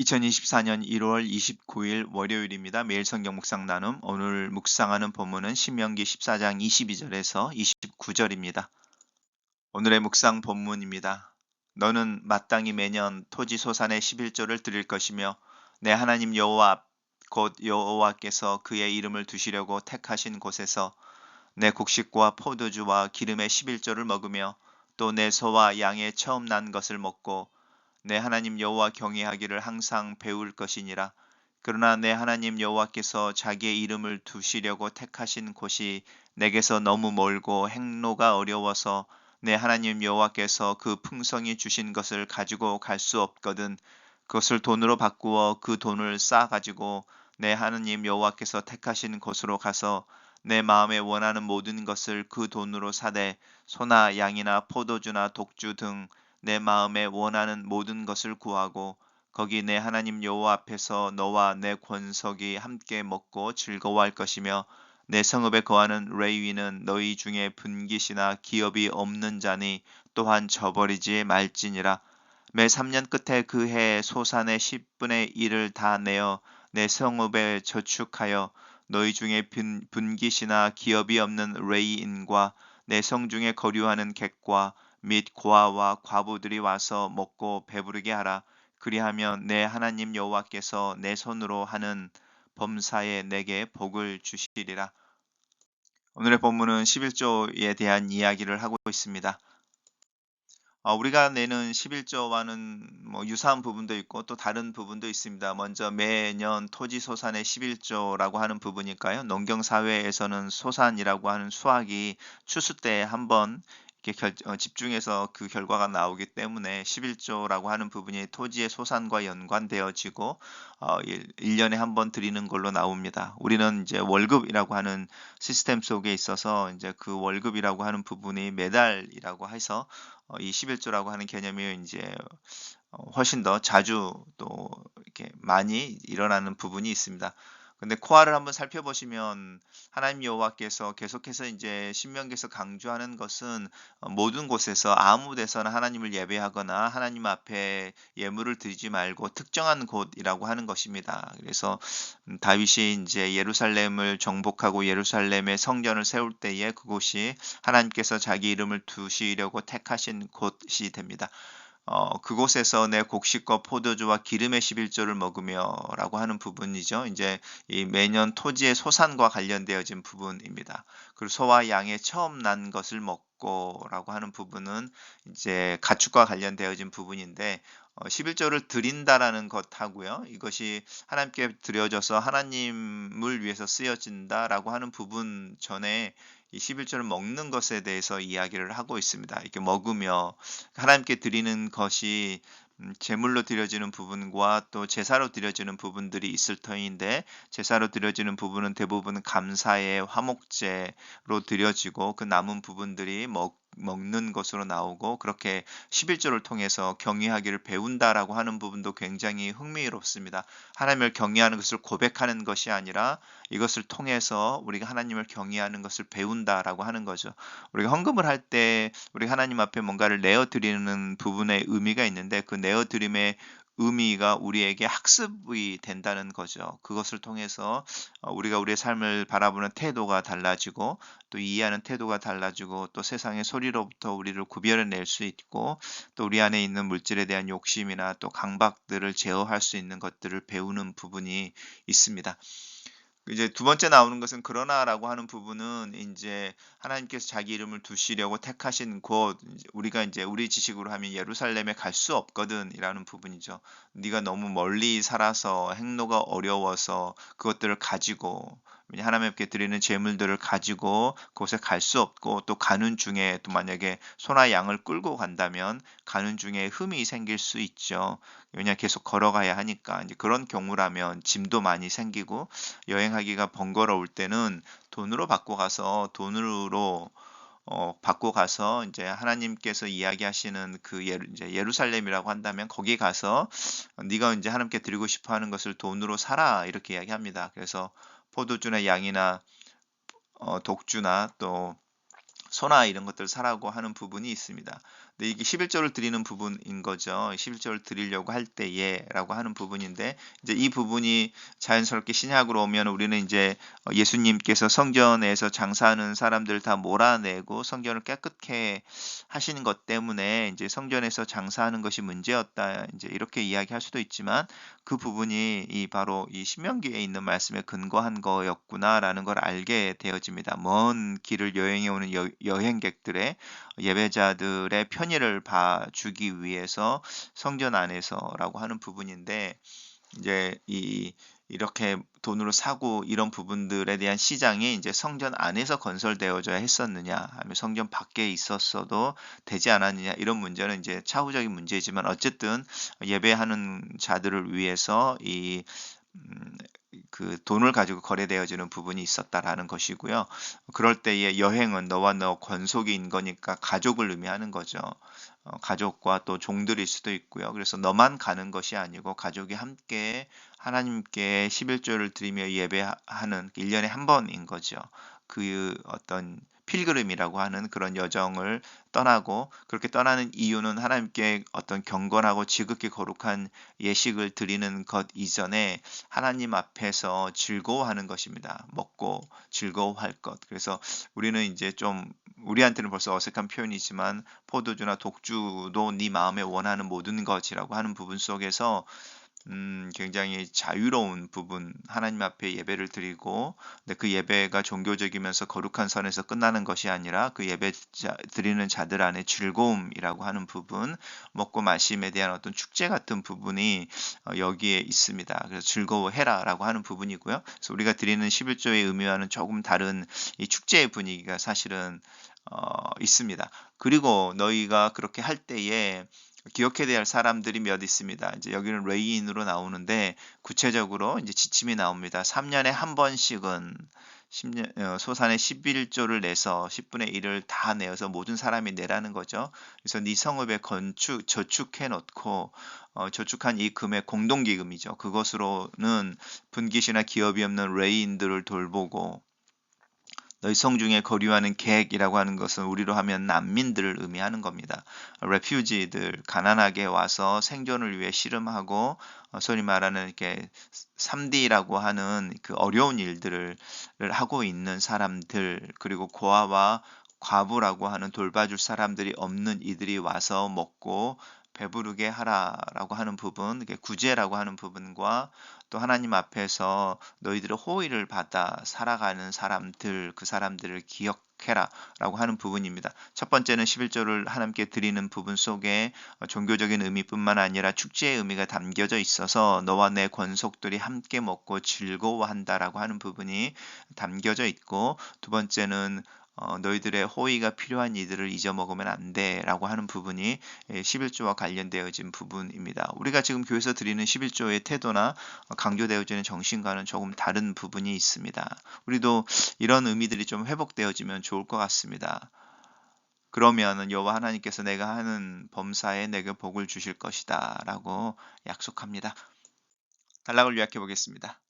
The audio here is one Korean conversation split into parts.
2024년 1월 29일 월요일입니다. 매일 성경 묵상 나눔. 오늘 묵상하는 본문은 신명기 14장 22절에서 29절입니다. 오늘의 묵상 본문입니다. 너는 마땅히 매년 토지 소산의 11조를 드릴 것이며 내 하나님 여호와 곧 여호와께서 그의 이름을 두시려고 택하신 곳에서 내 곡식과 포도주와 기름의 11조를 먹으며 또 내 소와 양의 처음 난 것을 먹고 내 하나님 여호와 경외하기를 항상 배울 것이니라. 그러나 내 하나님 여호와께서 자기의 이름을 두시려고 택하신 곳이 내게서 너무 멀고 행로가 어려워서 내 하나님 여호와께서 그 풍성이 주신 것을 가지고 갈 수 없거든 그것을 돈으로 바꾸어 그 돈을 쌓아 가지고 내 하나님 여호와께서 택하신 곳으로 가서 내 마음에 원하는 모든 것을 그 돈으로 사되 소나 양이나 포도주나 독주 등 내 마음에 원하는 모든 것을 구하고 거기 내 하나님 여호와 앞에서 너와 내 권석이 함께 먹고 즐거워할 것이며 내 성읍에 거하는 레위는 너희 중에 분깃이나 기업이 없는 자니 또한 저버리지 말지니라. 매 3년 끝에 그해 소산의 10분의 1을 다 내어 내 성읍에 저축하여 너희 중에 분깃이나 기업이 없는 레이인과 내 성 중에 거류하는 객과 및 고아와 과부들이 와서 먹고 배부르게 하라. 그리하면 내 하나님 여호와께서 내 손으로 하는 범사에 내게 복을 주시리라. 오늘의 본문은 11조에 대한 이야기를 하고 있습니다. 어, 우리가 내는 11조와는 뭐 유사한 부분도 있고 또 다른 부분도 있습니다. 먼저 매년 토지 소산의 11조라고 하는 부분일까요? 농경사회에서는 소산이라고 하는 수확이 추수 때 한번 결, 어, 집중해서 그 결과가 나오기 때문에 11조라고 하는 부분이 토지의 소산과 연관되어지고 어, 1 년에 한 번 드리는 걸로 나옵니다. 우리는 이제 월급이라고 하는 시스템 속에 있어서 이제 그 월급이라고 하는 부분이 매달이라고 해서 어, 이 11조라고 하는 개념이 이제 어, 훨씬 더 자주 또 이렇게 많이 일어나는 부분이 있습니다. 근데 코아를 한번 살펴보시면 하나님 여호와께서 계속해서 이제 신명기에서 강조하는 것은 어, 모든 곳에서 아무 데서나 하나님을 예배하거나 하나님 앞에 예물을 드리지 말고 특정한 곳이라고 하는 것입니다. 그래서 음, 다윗이 이제 예루살렘을 정복하고 예루살렘의 성전을 세울 때에 그곳이 하나님께서 자기 이름을 두시려고 택하신 곳이 됩니다. 어, 그곳에서 내 곡식과 포도주와 기름의 11조를 먹으며 라고 하는 부분이죠. 이제 이 매년 토지의 소산과 관련되어진 부분입니다. 그리고 소와 양의 처음 난 것을 먹고 라고 하는 부분은 이제 가축과 관련되어진 부분인데 어, 11조를 드린다라는 것하고요. 이것이 하나님께 드려져서 하나님을 위해서 쓰여진다라고 하는 부분 전에 이 11조를 먹는 것에 대해서 이야기를 하고 있습니다. 이렇게 먹으며 하나님께 드리는 것이 음, 제물로 드려지는 부분과 또 제사로 드려지는 부분들이 있을 터인데 제사로 드려지는 부분은 대부분 감사의 화목제로 드려지고 그 남은 부분들이 먹 먹는 것으로 나오고 그렇게 11조를 통해서 경외하기를 배운다라고 하는 부분도 굉장히 흥미롭습니다. 하나님을 경외하는 것을 고백하는 것이 아니라 이것을 통해서 우리가 하나님을 경외하는 것을 배운다라고 하는 거죠. 우리가 헌금을 할 때 우리 하나님 앞에 뭔가를 내어 드리는 부분에 의미가 있는데 그 내어 드림의 의미가 우리에게 학습이 된다는 거죠. 그것을 통해서 어, 우리가 우리의 삶을 바라보는 태도가 달라지고 또 이해하는 태도가 달라지고 또 세상의 소리로부터 우리를 구별해낼 수 있고 또 우리 안에 있는 물질에 대한 욕심이나 또 강박들을 제어할 수 있는 것들을 배우는 부분이 있습니다. 이제 두 번째 나오는 것은 그러나라고 하는 부분은 이제 하나님께서 자기 이름을 두시려고 택하신 곳 우리가 이제 우리 지식으로 하면 예루살렘에 갈 수 없거든이라는 부분이죠. 네가 너무 멀리 살아서 행로가 어려워서 그것들을 가지고 하나님께 드리는 제물들을 가지고 그곳에 갈 수 없고 또 가는 중에 또 만약에 소나 양을 끌고 간다면 가는 중에 흠이 생길 수 있죠. 왜냐 계속 걸어가야 하니까 이제 그런 경우라면 짐도 많이 생기고 여행하기가 번거로울 때는 돈으로 받고 가서 돈으로 어, 받고 가서 이제 하나님께서 이야기하시는 그 예루, 이제 예루살렘이라고 한다면 거기 가서 네가 이제 하나님께 드리고 싶어 하는 것을 돈으로 사라 이렇게 이야기합니다. 그래서 포도주나 양이나 어, 독주나 또 소나 이런 것들 사라고 하는 부분이 있습니다. 근데 이게 11조를 드리는 부분인 거죠. 11조를 드리려고 할 때에라고 하는 부분인데 이제 이 부분이 자연스럽게 신약으로 오면 우리는 이제 어, 예수님께서 성전에서 장사하는 사람들 다 몰아내고 성전을 깨끗게 하시는 것 때문에 이제 성전에서 장사하는 것이 문제였다. 이제 이렇게 이야기할 수도 있지만 그 부분이 이 바로 이 신명기에 있는 말씀에 근거한 거였구나라는 걸 알게 되어집니다. 먼 길을 여행해 오는 여, 여행객들의 예배자들의 편의를 봐주기 위해서 성전 안에서라고 하는 부분인데 이제 이 이렇게 돈으로 사고 이런 부분들에 대한 시장이 이제 성전 안에서 건설되어져야 했었느냐, 아니면 성전 밖에 있었어도 되지 않았느냐 이런 문제는 이제 차후적인 문제지만 어쨌든 예배하는 자들을 위해서 이 음, 그 돈을 가지고 거래되어지는 부분이 있었다라는 것이고요. 그럴 때의 여행은 너와 너 권속인 거니까 가족을 의미하는 거죠. 어, 가족과 또 종들일 수도 있고요. 그래서 너만 가는 것이 아니고 가족이 함께 하나님께 11조를 드리며 예배하는 1년에 한 번인 거죠. 그 어떤 필그름이라고 하는 그런 여정을 떠나고 그렇게 떠나는 이유는 하나님께 어떤 경건하고 지극히 거룩한 예식을 드리는 것 이전에 하나님 앞에서 즐거워하는 것입니다. 먹고 즐거워할 것. 그래서 우리는 이제 좀 우리한테는 벌써 어색한 표현이지만 포도주나 독주도 네 마음에 원하는 모든 것이라고 하는 부분 속에서 음, 굉장히 자유로운 부분, 하나님 앞에 예배를 드리고, 근데 그 예배가 종교적이면서 거룩한 선에서 끝나는 것이 아니라 그 예배 자, 드리는 자들 안에 즐거움이라고 하는 부분, 먹고 마심에 대한 어떤 축제 같은 부분이 어, 여기에 있습니다. 그래서 즐거워해라 라고 하는 부분이고요. 그래서 우리가 드리는 11조의 의미와는 조금 다른 이 축제의 분위기가 사실은 어, 있습니다. 그리고 너희가 그렇게 할 때에 기억해야 할 사람들이 몇 있습니다. 이제 여기는 레이인으로 나오는데 구체적으로 이제 지침이 나옵니다. 3년에 한 번씩은 10년, 어, 소산의 11조를 내서 10분의 1을 다 내어서 모든 사람이 내라는 거죠. 그래서 네 성읍에 건축 저축해 놓고 어, 저축한 이 금액 공동기금이죠. 그것으로는 분기시나 기업이 없는 레이인들을 돌보고 너희 성 중에 거류하는 계획이라고 하는 것은 우리로 하면 난민들을 의미하는 겁니다. 레퓨지들 가난하게 와서 생존을 위해 씨름하고 어, 소위 말하는 이렇게 3D라고 하는 그 어려운 일들을 하고 있는 사람들 그리고 고아와 과부라고 하는 돌봐줄 사람들이 없는 이들이 와서 먹고 배부르게 하라라고 하는 부분, 구제라고 하는 부분과 또 하나님 앞에서 너희들의 호의를 받아 살아가는 사람들, 그 사람들을 기억해라 라고 하는 부분입니다. 첫 번째는 11조를 하나님께 드리는 부분 속에 종교적인 의미뿐만 아니라 축제의 의미가 담겨져 있어서 너와 내 권속들이 함께 먹고 즐거워한다라고 하는 부분이 담겨져 있고 두 번째는 어, 너희들의 호의가 필요한 이들을 잊어먹으면 안 돼 라고 하는 부분이 11조와 예, 관련되어진 부분입니다. 우리가 지금 교회에서 드리는 11조의 태도나 강조되어지는 정신과는 조금 다른 부분이 있습니다. 우리도 이런 의미들이 좀 회복되어지면 좋을 것 같습니다. 그러면 여호와 하나님께서 내가 하는 범사에 내게 복을 주실 것이다 라고 약속합니다. 단락을 요약해 보겠습니다.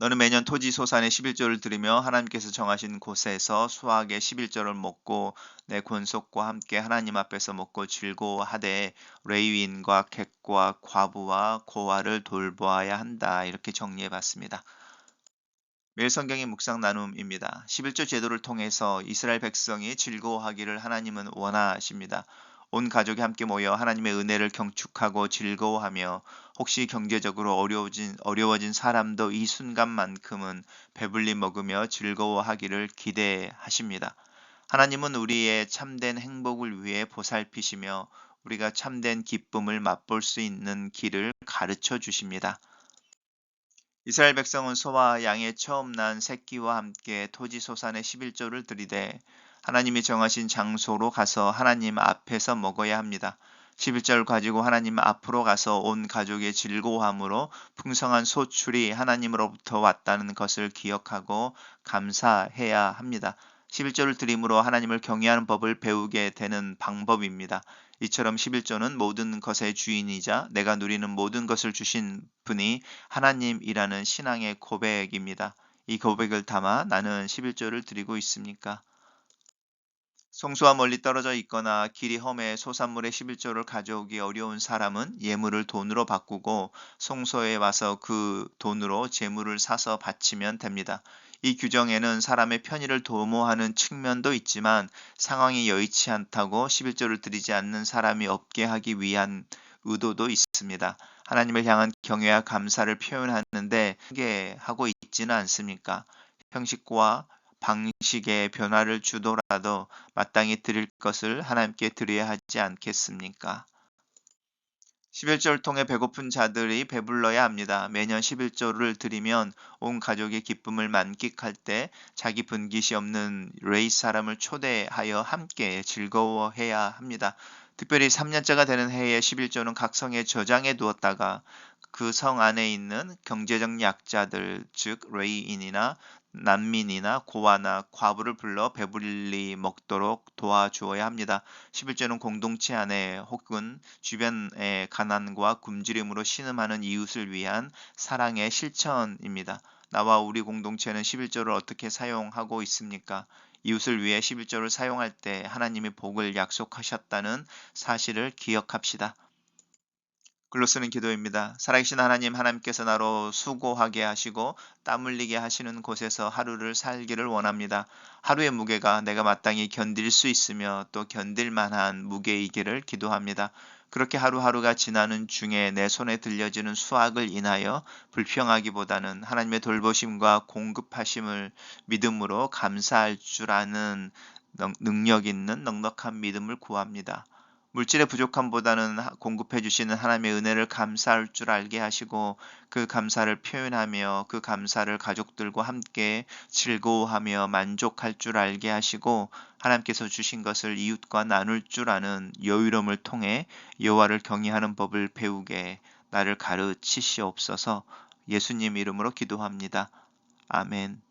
너는 매년 토지 소산의 11조를 들으며 하나님께서 정하신 곳에서 수학의 11조를 먹고 내 권속과 함께 하나님 앞에서 먹고 즐거워하되 레위인과 객과 과부와 고아를 돌보아야 한다. 이렇게 정리해 봤습니다. 매일 성경의 묵상 나눔입니다. 11조 제도를 통해서 이스라엘 백성이 즐거워하기를 하나님은 원하십니다. 온 가족이 함께 모여 하나님의 은혜를 경축하고 즐거워하며 혹시 경제적으로 어려워진, 어려워진 사람도 이 순간만큼은 배불리 먹으며 즐거워하기를 기대하십니다. 하나님은 우리의 참된 행복을 위해 보살피시며 우리가 참된 기쁨을 맛볼 수 있는 길을 가르쳐 주십니다. 이스라엘 백성은 소와 양의 처음 난 새끼와 함께 토지 소산의 11조를 들이되 하나님이 정하신 장소로 가서 하나님 앞에서 먹어야 합니다. 11절 가지고 하나님 앞으로 가서 온 가족의 즐거움으로 풍성한 소출이 하나님으로부터 왔다는 것을 기억하고 감사해야 합니다. 11조를 드림으로 하나님을 경외하는 법을 배우게 되는 방법입니다. 이처럼 11조는 모든 것의 주인이자 내가 누리는 모든 것을 주신 분이 하나님이라는 신앙의 고백입니다. 이 고백을 담아 나는 11조를 드리고 있습니까? 성소와 멀리 떨어져 있거나 길이 험해 소산물의 11조를 가져오기 어려운 사람은 예물을 돈으로 바꾸고 성소에 와서 그 돈으로 재물을 사서 바치면 됩니다. 이 규정에는 사람의 편의를 도모하는 측면도 있지만 상황이 여의치 않다고 11조를 드리지 않는 사람이 없게 하기 위한 의도도 있습니다. 하나님을 향한 경외와 감사를 표현하는데 크게 하고 있지는 않습니까? 형식과 방식의 변화를 주더라도 마땅히 드릴 것을 하나님께 드려야 하지 않겠습니까? 11조를 통해 배고픈 자들이 배불러야 합니다. 매년 11조를 드리면 온 가족의 기쁨을 만끽할 때 자기 분깃이 없는 레이 사람을 초대하여 함께 즐거워해야 합니다. 특별히 3년째가 되는 해에 11조는 각 성에 저장해 두었다가 그 성 안에 있는 경제적 약자들, 즉 레이인이나 난민이나 고아나 과부를 불러 배불리 먹도록 도와주어야 합니다. 11조는 공동체 안에 혹은 주변의 가난과 굶주림으로 신음하는 이웃을 위한 사랑의 실천입니다. 나와 우리 공동체는 11조를 어떻게 사용하고 있습니까? 이웃을 위해 11조를 사용할 때 하나님이 복을 약속하셨다는 사실을 기억합시다. 글로 쓰는 기도입니다. 살아계신 하나님, 하나님께서 나로 수고하게 하시고 땀 흘리게 하시는 곳에서 하루를 살기를 원합니다. 하루의 무게가 내가 마땅히 견딜 수 있으며 또 견딜 만한 무게이기를 기도합니다. 그렇게 하루하루가 지나는 중에 내 손에 들려지는 수확을 인하여 불평하기보다는 하나님의 돌보심과 공급하심을 믿음으로 감사할 줄 아는 능력 있는 넉넉한 믿음을 구합니다. 물질의 부족함보다는 공급해 주시는 하나님의 은혜를 감사할 줄 알게 하시고 그 감사를 표현하며 그 감사를 가족들과 함께 즐거워하며 만족할 줄 알게 하시고 하나님께서 주신 것을 이웃과 나눌 줄 아는 여유로움을 통해 여호와를 경외하는 법을 배우게 나를 가르치시옵소서 예수님 이름으로 기도합니다. 아멘.